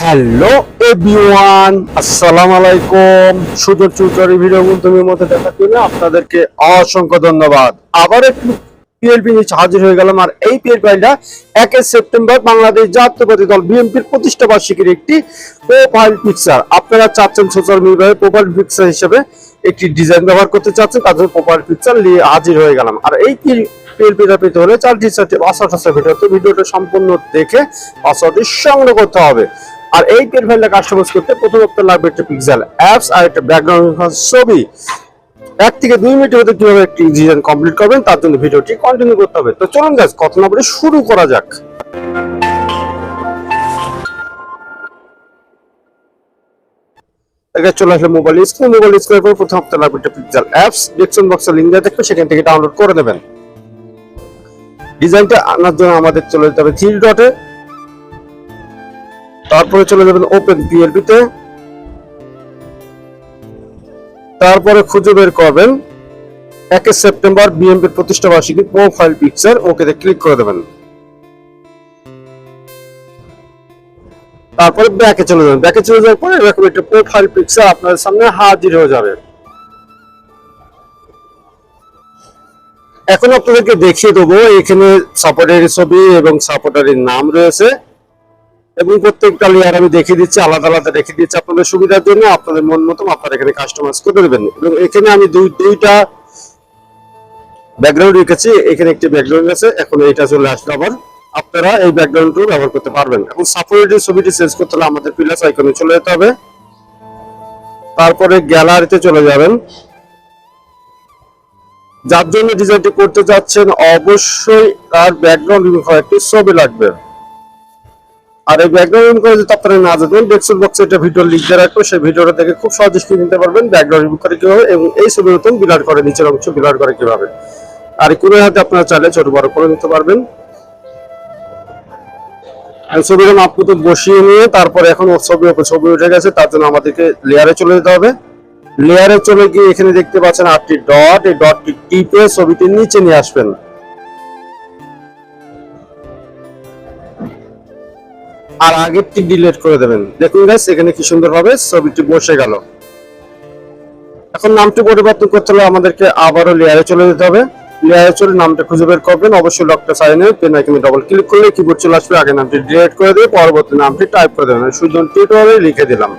Hello everyone আসসালামু আলাইকুম সুযোগ চৌধুরী ভিডিও তুমি মধ্যে দেখার জন্য আপনাদেরকে অসংখ্য ধন্যবাদ। আবার একটু পিএলপি নিয়ে হাজির হয়ে গেলাম। আর এই পিএলপিটা একে সেপ্টেম্বর বাংলাদেশ জাতীয়বাদী দল বিএনপির প্রতিষ্ঠা বার্ষিকীর একটি প্রোফাইল পিকচার আপনারা চাচ্ছেন সোশ্যাল মিডিয়ায় প্রোফাইল পিকচার হিসেবে একটি ডিজাইন ব্যবহার করতে চাচ্ছেন, তার জন্য প্রোফাইল পিকচার নিয়ে হাজির হয়ে গেলাম। আর এই পিএলপিটা পেতে হলে চারটি চারটি ভিডিওটা সম্পূর্ণ দেখে পাসওয়ার্ডটি সংগ্রহ করতে হবে। আর এই পেন ফাইলটা কাস্টমাইজ করতে প্রথমত লাগবে একটা পিক্সেল অ্যাপস আর একটা ব্যাকগ্রাউন্ড ছবি। এক থেকে দুই মিনিটের মধ্যে কীভাবে একটি ডিজাইন কমপ্লিট করবেন, তার জন্য ভিডিওটি কন্টিনিউ করতে হবে। তো চলুন গাছ কত না বলে শুরু করা যাক। চলে আসলে মোবাইল স্ক্রিন মোবাইল স্ক্রিনের পর প্রথম আপনার লাগবে একটা পিক্সেল অ্যাপস ডিসক্রিপশন বক্সে লিঙ্ক দেওয়া থাকবে, সেখান থেকে ডাউনলোড করে নেবেন। ডিজাইনটা আনার জন্য আমাদের চলে যেতে হবে থ্রি ডটে তারপরে চলে যাবেন ওপেন পিএলপি তে। তারপরে খুঁজে বের করবেন একে সেপ্টেম্বর বিএমপির প্রতিষ্ঠা বার্ষিকী প্রোফাইল পিকচার ওকেতে ক্লিক করে দেবেন। তারপরে ব্যাকে চলে যাবেন। ব্যাকে চলে যাওয়ার পরে এরকম একটা প্রোফাইল পিকচার আপনাদের সামনে হাজির হয়ে যাবে। এখন আপনাদেরকে দেখিয়ে দেবো, এখানে সাপোর্টারের ছবি এবং সাপোর্টারের নাম রয়েছে। এবং প্রত্যেকটা লেয়ার আমি দেখে দিচ্ছি, আলাদা আলাদা রেখে দিচ্ছি আপনাদের সুবিধার জন্য, আপনাদের মন মতো আপনারা এখানে কাস্টমাইজ করে দেবেন। এবং এখানে আমি দুই, দুইটা ব্যাকগ্রাউন্ড রেখেছি, এখানে একটি ব্যাকগ্রাউন্ড আছে, এখন এটা চলে আসলে আবার। আপনারা এই ব্যাকগ্রাউন্ডটি ব্যবহার করতে পারবেন। এখন সাপোর্টের ছবিটি চেঞ্জ করতে হলে আমাদের প্লাস আইকনে চলে যেতে হবে। তারপরে গ্যালারিতে চলে যাবেন। যার জন্য ডিজাইনটি করতে যাচ্ছেন অবশ্যই তার ব্যাকগ্রাউন্ড একটি ছবি লাগবে। আর এই ব্যাকগ্রাউন্ড করে যদি আপনারা না জানেন ডেস্কটপ বক্সে একটা ভিডিও লিঙ্ক দিয়ে রাখব, সেই ভিডিওটা দেখে খুব সহজে স্ক্রিন নিতে পারবেন ব্যাকগ্রাউন্ড রিমুভ করে কীভাবে এবং এই ছবির মতন বিলার করে, নিচের অংশ বিলার করে কীভাবে। আর কোনো হাতে আপনারা চাইলে ছোট বড় করে নিতে পারবেন। আর ছবিটা মাপ মতো বসিয়ে নিয়ে তারপরে এখন ছবি ছবি উঠে গেছে, তার জন্য আমাদেরকে লেয়ারে চলে যেতে হবে। লেয়ারে চলে গিয়ে এখানে দেখতে পাচ্ছেন আটটি ডট এই ডটটি টিপে ছবিটির নিচে নিয়ে আসবেন। আর আগেরটি ডিলেট করে দেবেন। দেখুন গাইস এখানে কি সুন্দর ভাবে ছবিটি বসে গেল। এখন নামটি পরিবর্তন করতে হলে আমাদেরকে আবারও লেয়ারে চলে যেতে হবে। লেয়ারে চলে নামটা খুঁজে বের করবেন। অবশ্যই লকটা সাইনে পেন আইকনে ডবল ক্লিক করলে কিবোর্ড চলে আসবে। আগে নামটি ডিলিট করে দিয়ে পরবর্তী নামটি টাইপ করে দেবেন। সুজন টিউটোরিয়ালে লিখে দিলাম।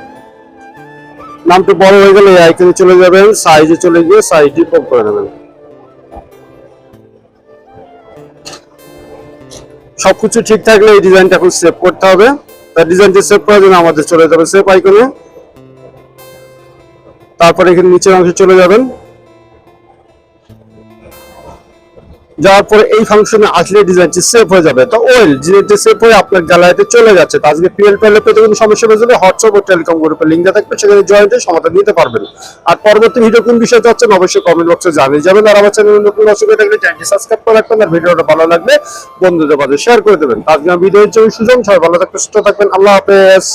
নামটি বড় হয়ে গেলে আইকনে চলে যাবেন। সাইজে চলে গিয়ে সাইজটি পপ করে দেবেন। সবকিছু ঠিক থাকলে এই ডিজাইনটা এখন সেভ করতে হবে। তার ডিজাইনটি সেভ করার জন্য আমাদের চলে যাবে সেভ আইকনে তারপরে এখানে নিচের অংশে চলে যাবেন। যাওয়ার পরে এই ফাংশনে আসলে ডিজাইনটি সেভ হয়ে যাবে। তো ওয়েল ডিজাইনটি সেভ হয়ে আপনার গ্যালারিতে চলে যাচ্ছে, তো আজকে পিএল পেলে পেতে কোনো সমস্যা হয়ে যাবে হোয়াটসঅ্যাপ ও টেলিকম গ্রুপের লিঙ্ক থাকবে, সেখানে জয়েন্টে সমাধান নিতে পারবেন। আর পরবর্তী ভিডিও কোন বিষয়ে যাচ্ছেন অবশ্যই কমেন্ট বক্সে জানিয়ে যাবেন। আর আমার চ্যানেল নতুন অসুবিধা থাকলে চ্যানেলটি সাবস্ক্রাইব করে রাখবেন। আর ভিডিওটা ভালো লাগলে বন্ধুদের মাঝে শেয়ার করে দেবেন। আজকে ভিডিও হচ্ছে সুযোগ সবাই ভালো থাকবেন, সুস্থ থাকবেন। আল্লাহ হাফেজ।